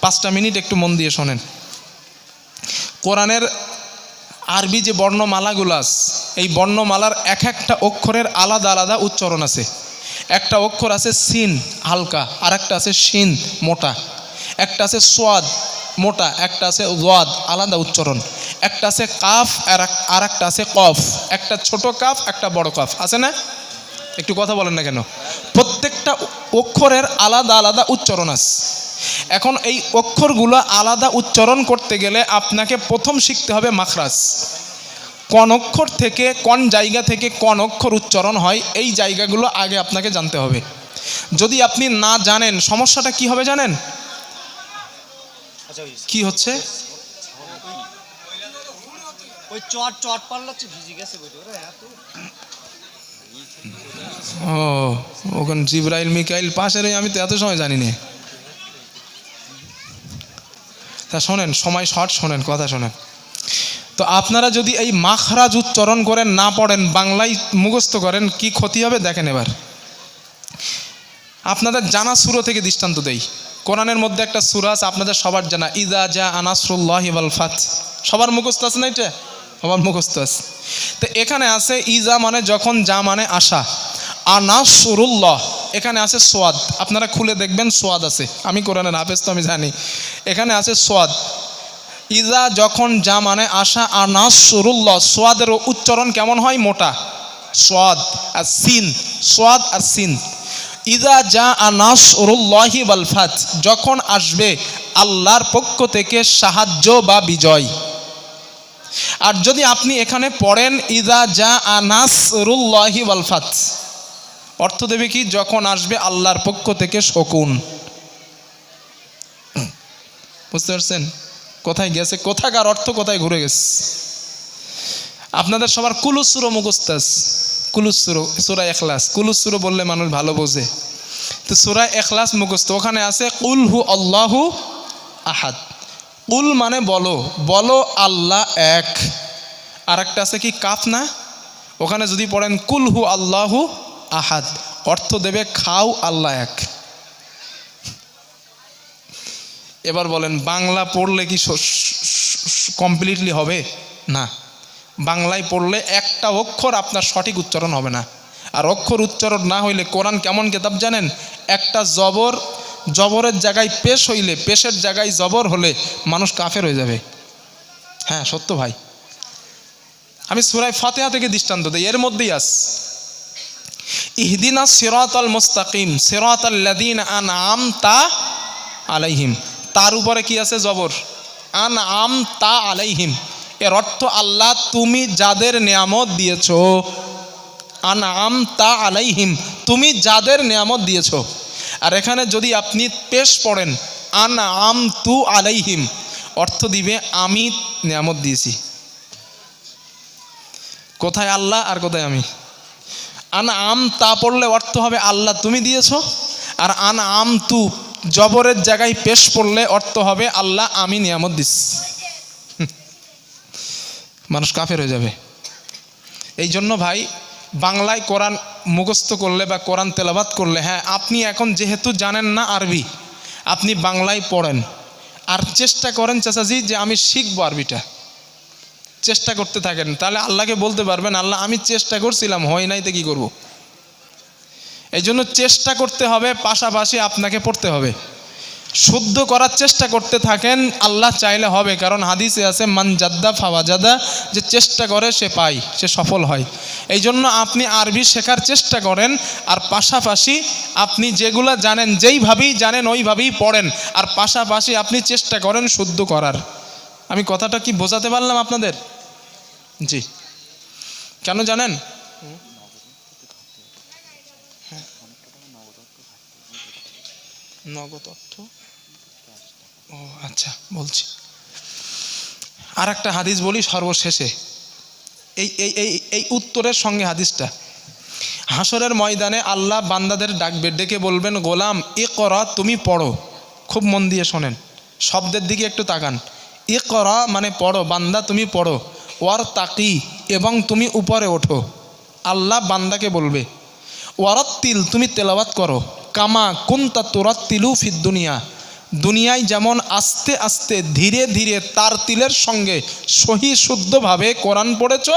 পাঁচটা মিনিট একটু মন দিয়ে শোনেন। কোরআনের আরবি যে বর্ণমালাগুলো আছে এই বর্ণমালার এক একটা অক্ষরের আলাদা আলাদা উচ্চারণ আছে। একটা অক্ষর আছে সিন, হালকা আর একটা আছে শিন, মোটা। একটা আছে সোয়াদ, মোটা, একটা আছে ওয়াদ, আলাদা উচ্চারণ। একটা আছে কাফ, আর একটা আছে কফ। একটা ছোট কাফ, একটা বড় কাফ। আছে না? একটু কথা বলেন না কেন? প্রত্যেকটা অক্ষরের আলাদা আলাদা উচ্চারণ আছে। এখন এই অক্ষরগুলো আলাদা উচ্চারণ করতে গেলে আপনাকে প্রথম শিখতে হবে মাখরাজ। কোন অক্ষর থেকে কোন জায়গা থেকে কোন অক্ষর উচ্চারণ হয় এই জায়গাগুলো আগে আপনাকে জানতে হবে। যদি আপনি না জানেন সমস্যাটা কি হবে জানেন? আচ্ছা কি হচ্ছে? ও ওখানে জিব্রাইল মিকাইল পাশের আমি তো এত সময় জানি না তা শোনেন, সময় শর্ট শোনেন, কথা শোনেন। তো আপনারা যদি এই মাখরাজ উচ্চারণ করেন, না পড়েন, বাংলায় মুখস্থ করেন, কি ক্ষতি হবে? দেখেন এবার। আপনাদের জানা সুরো থেকে দৃষ্টান্ত দেই। কোরআনের মধ্যে একটা সুরা আছে, আপনাদের সবার জানা, ইদা জা আনাসরুল্লাহ ওয়াল ফাত। সবার মুখস্থ আছে না এটা? সবার মুখস্থ আছে। তো এখানে আছে, ইজা মানে যখন যা মানে আশা। আনাসরুল্লাহ এখানে আছে সোয়াদ। আপনারা খুলে দেখবেন সোয়াদ আছে। আমি কোরআনের হাফেজ তো, আমি জানি। এখানে আছে সোয়াদ। ইজা যখন যা মানে আশা আনাসরুল্লাহ সোয়াদের উচ্চারণ কেমন হয়? মোটা। সোয়াদ আর সিন। সোয়াদ আর সিন। ইদা যা আনাস ওরুল্লাহি বালফাত যখন আসবে আল্লাহর পক্ষ থেকে সাহায্য বা বিজয়। আর যদি আপনি এখানে পড়েন ইদা যা আনাস রুল্লাহি বালফাত অর্থ দেবে কি? যখন আসবে আল্লাহর পক্ষ থেকে শকুন। বুঝতে পারছেন? কোথায় গেছে? কোথাকার অর্থ কোথায় ঘুরে গেছে? আপনাদের সবার কুলুসুরো মুখস্তাস কুলুসুরো, সুরা এখলাস। কুলুসুরো বললে মানুষ ভালো বোঝে। তো সুরা এখলাস মুখস্ত ওখানে আছে, কুল হু আল্লাহু আহাদ। কুল মানে বলো। বলো আল্লাহ এক। আর একটা আছে কি? কাফ না? ওখানে যদি পড়েন, কুল হু আল্লাহু আহাদ। অর্থ দেবে খাও আল্লাহ এক। এবার বলেন, বাংলা পড়লে কি কমপ্লিটলি হবে? না। বাংলায় পড়লে একটা অক্ষর আপনার সঠিক উচ্চারণ হবে না। আর অক্ষর উচ্চারণ না হইলে কোরআন কেমন কেতাব জানেন? একটা জবর, জবরের জায়গায় পেশ হইলে, পেশের জায়গায় জবর হলে মানুষ কাফের হয়ে যাবে। হ্যাঁ সত্য ভাই। আমি সুরাই ফাতেহা থেকে দৃষ্টান্ত দিই, এর মধ্যেই আস। ইহদিনা সিরাত আল মুস্তাকিম সিরাত আল্লাদিন আন আম তা আলাইহিম। তার উপরে কি আছে জবর? আন আম তা আলাইহিম। এর অর্থ আল্লাহ তুমি যাদের নিয়ামত দিয়েছ আন আম তা আলাইহিম, তুমি যাদের নিয়ামত দিয়েছ। আর এখানে যদি আপনি পেশ পড়েন আন আম তু আলাইহিম, অর্থ দিবে, আমি নিয়ামত দিয়েছি। কোথায় আল্লাহ আর কোথায় আমি? আন আম তা পড়লে অর্থ হবে আল্লাহ তুমি দিয়েছ। আর আন আম তু জবরের জায়গায় পেশ পড়লে অর্থ হবে আল্লাহ আমি নিয়ামত দিস মানুষ কাফের হয়ে যাবে। এই জন্য ভাই, বাংলায় কোরআন মুখস্থ করলে বা কোরআন তেলাবাত করলে হ্যাঁ আপনি এখন যেহেতু জানেন না আরবি, আপনি বাংলায় পড়েন। আর চেষ্টা করেন চাচাজি যে আমি শিখব আরবিটা। চেষ্টা করতে থাকেন। তাহলে আল্লাহকে বলতে পারবেন, আল্লাহ, আমি চেষ্টা করছিলাম, হয় নাই তো কী করব? এই জন্য চেষ্টা করতে হবে, পাশাপাশি আপনাকে পড়তে হবে। শুদ্ধ করার চেষ্টা করতে থাকেন, আল্লাহ চাইলে হবে। কারণ হাদিসে আছে, মান জাদ্দা ফাওয়াজাদা যে চেষ্টা করে, সে পায়, সে সফল হয়। এই জন্য আপনি আরবি শেখার চেষ্টা করেন, আর পাশাপাশি আপনি যেগুলো জানেন, যেইভাবেই জানেন, ওইভাবেই পড়েন, আর পাশাপাশি আপনি চেষ্টা করেন শুদ্ধ করার। আমি কথাটা কি বোঝাতে পারলাম আপনাদের? জি। কেন জানেন? নগদ অর্থ। ও আচ্ছা বলছি। আর একটা হাদিস বলি সর্বশেষে। এই এই এই এই উত্তরের সঙ্গে হাদিসটা। হাসরের ময়দানে আল্লাহ বান্দাদের ডাকবে ডেকে বলবেন গোলাম এ করা তুমি পড়ো। খুব মন দিয়ে শোনেন। শব্দের দিকে একটু তাকান। এ করা মানে পড়ো বান্দা তুমি পড়ো। ওয়ার তাকি এবং তুমি উপরে ওঠো। আল্লাহ বান্দাকে বলবে, ওয়ারত্তিল, তুমি তেলাওয়াত করো। কামা কুন্তা তোরাত্তিলু ফিদ দুনিয়া। দুনিয়ায় যেমন আস্তে আস্তে ধীরে ধীরে তার তিলের সঙ্গে সহি শুদ্ধভাবে কোরআন পড়েছ,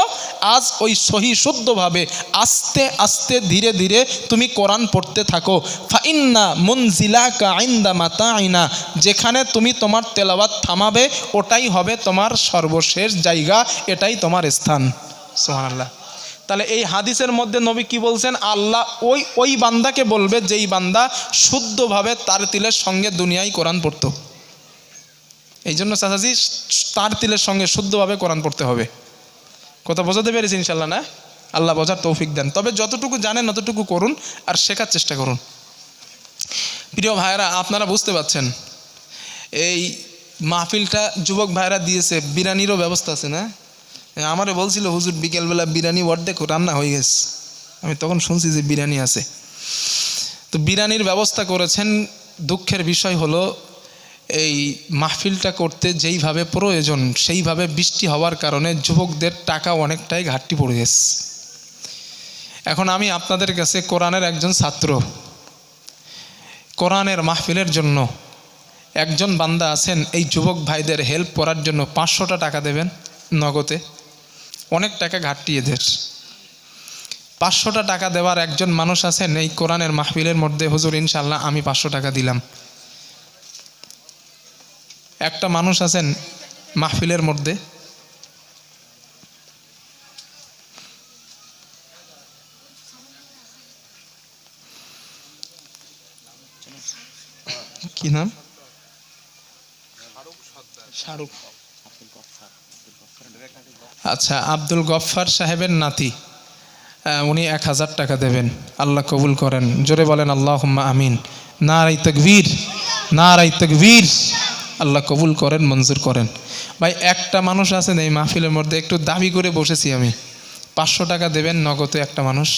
আজ ওই সহি শুদ্ধভাবে আস্তে আস্তে ধীরে ধীরে তুমি কোরআন পড়তে থাকো। ফাইন্না মনজিলা কা আইন্দা মাতা আইনা যেখানে তুমি তোমার তেলাওয়াত থামাবে, ওটাই হবে তোমার সর্বশেষ জায়গা, এটাই তোমার স্থান। সোহানাল্লাহ তাহলে এই হাদিসের মধ্যে নবী কি বলছেন? আল্লাহ ওই ওই বান্দাকে বলবে, যেই বান্দা শুদ্ধভাবে তার তিলের সঙ্গে দুনিয়ায় কোরআন পড়তো। এই জন্য চাচাজি, তার তিলের সঙ্গে শুদ্ধভাবে কোরআন পড়তে হবে। কথা বোঝাতে পেরেছি ইনশাল্লাহ, না? আল্লাহ বোঝার তৌফিক দেন। তবে যতটুকু জানেন, ততটুকু করুন আর শেখার চেষ্টা করুন। প্রিয় ভাইরা আপনারা বুঝতে পাচ্ছেন, এই মাহফিলটা যুবক ভাইরা দিয়েছে, বিরিয়ানিরও ব্যবস্থা আছে, না? আমারে বলছিল, হুজুর, বিকেলবেলা বিরিয়ানি অর্ধেক রান্না হয়ে গেছে। আমি তখন শুনছি যে বিরিয়ানি আছে। তো বিরিয়ানির ব্যবস্থা করেছেন। দুঃখের বিষয় হলো, এই মাহফিলটা করতে যেইভাবে প্রয়োজন, সেইভাবে বৃষ্টি হওয়ার কারণে যুবকদের টাকা অনেকটাই ঘাটতি পড়ে গেছে। এখন আমি আপনাদের কাছে কোরআনের একজন ছাত্র। কোরআনের মাহফিলের জন্য একজন বান্দা আছেন, এই যুবক ভাইদের হেল্প করার জন্য পাঁচশোটা টাকা দেবেন নগদে। অনেক টাকা ঘাটতি এদের পাঁচশোটা টাকা দেওয়ার একজন মানুষ আছেন এই কোরআনের মাহফিলের মধ্যে হুজুর ইনশাল্লাহ আমি পাঁচশো টাকা দিলাম। একটা মানুষ আছেন মাহফিলের মধ্যে। কি নাম? শাহরুখ। আচ্ছা আব্দুল গফফার সাহেবের নাতি উনি এক হাজার টাকা দেবেন। আল্লাহ কবুল করেন। জোরে বলেন আল্লাহ আমিন। না রাই তকবীর না রাই তকবীর। আল্লাহ কবুল করেন, মঞ্জুর করেন। ভাই, একটা মানুষ আছেন এই মাহফিলের মধ্যে, একটু দাবি করে বসেছি আমি। পাঁচশো টাকা দেবেন, নগদে একটা মানুষ।